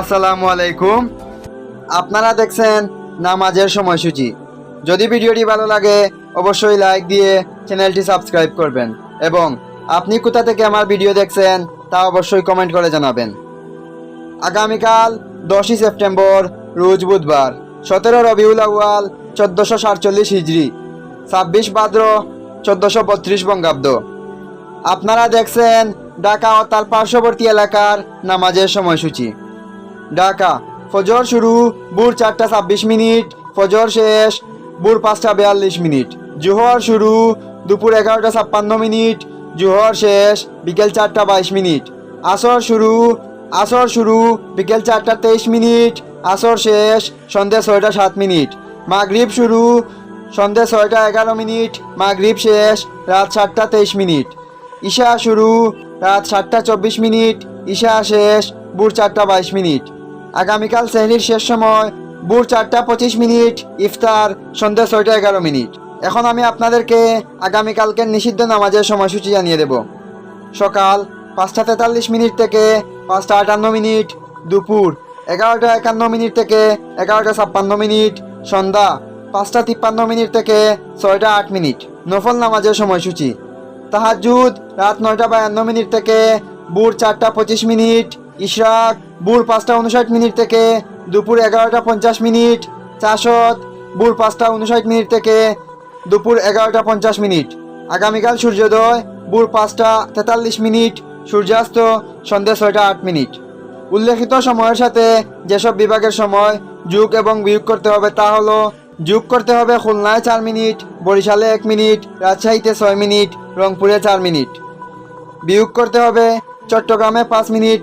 আসসালামু আলাইকুম। আপনারা দেখছেন নামাজের সময়সূচি। যদি ভিডিওটি ভালো লাগে, অবশ্যই লাইক দিয়ে চ্যানেলটি সাবস্ক্রাইব করবেন এবং আপনি কোথা থেকে আমার ভিডিও দেখছেন, তা অবশ্যই কমেন্ট করে জানাবেন। আগামীকাল দশই সেপ্টেম্বর, রোজ বুধবার, সতেরো রবিউল আউয়াল, চোদ্দোশো সাতচল্লিশ হিজড়ি ছাব্বিশ ভাদ্র, চোদ্দোশো বত্রিশ বঙ্গাব্দ। আপনারা দেখছেন ঢাকা ও তার পার্শ্ববর্তী এলাকার নামাজের সময়সূচি। ঢাকা। ফজর শুরু, ভোর চারটা ছাব্বিশ মিনিট, ফজর শেষ, ভোর পাঁচটা বিয়াল্লিশ মিনিট। জোহর শুরু, দুপুর এগারোটা ছাপ্পান্ন মিনিট, জোহর শেষ, বিকেল চারটা বাইশ মিনিট। আসর শুরু আসর শুরু, বিকেল চারটা তেইশ মিনিট, আসর শেষ, সন্ধ্যে ছয়টা সাত মিনিট। মাগরিব শুরু, সন্ধ্যে ছয়টা এগারো মিনিট, মাগরিব শেষ, রাত সাতটা তেইশ মিনিট। ঈশা শুরু, রাত সাতটা চব্বিশ মিনিট, ঈশা শেষ ভোর চারটা বাইশ মিনিট। আগামীকাল শ্রেণির শেষ সময়, ভোর চারটা পঁচিশ মিনিট, ইফতার, সন্ধ্যা ছয়টা এগারো মিনিট। এখন আমি আপনাদেরকে আগামীকালকের নিষিদ্ধ নামাজের সময়সূচি জানিয়ে দেব। সকাল পাঁচটা তেতাল্লিশ মিনিট থেকে পাঁচটা আটান্ন মিনিট, দুপুর এগারোটা একান্ন মিনিট থেকে এগারোটা ছাপ্পান্ন মিনিট, সন্ধ্যা পাঁচটা তিপ্পান্ন মিনিট থেকে ছয়টা আট মিনিট, নফল নামাজের সময়সূচি। তাহাজুদ রাত নয়টা বায়ান্ন মিনিট থেকে ভোর চারটা পঁচিশ মিনিট ইশরাক, ভোর পাঁচটা উনষাট মিনিট থেকে দুপুর এগারোটা পঞ্চাশ মিনিট। চাষত, ভোর পাঁচটা উনষাট মিনিট থেকে দুপুর এগারোটা পঞ্চাশ মিনিট। আগামীকাল সূর্যোদয়, ভোর পাঁচটা তেতাল্লিশ মিনিট, সূর্যাস্ত সন্ধ্যে ছয়টা আট মিনিট। উল্লেখিত সময়ের সাথে যেসব বিভাগের সময় যোগ এবং বিয়োগ করতে হবে তা হলো যোগ করতে হবে খুলনায় চার মিনিট, বরিশালে এক মিনিট, রাজশাহীতে ছয় মিনিট, রংপুরে চার মিনিট। বিয়োগ করতে হবে চট্টগ্রামে পাঁচ মিনিট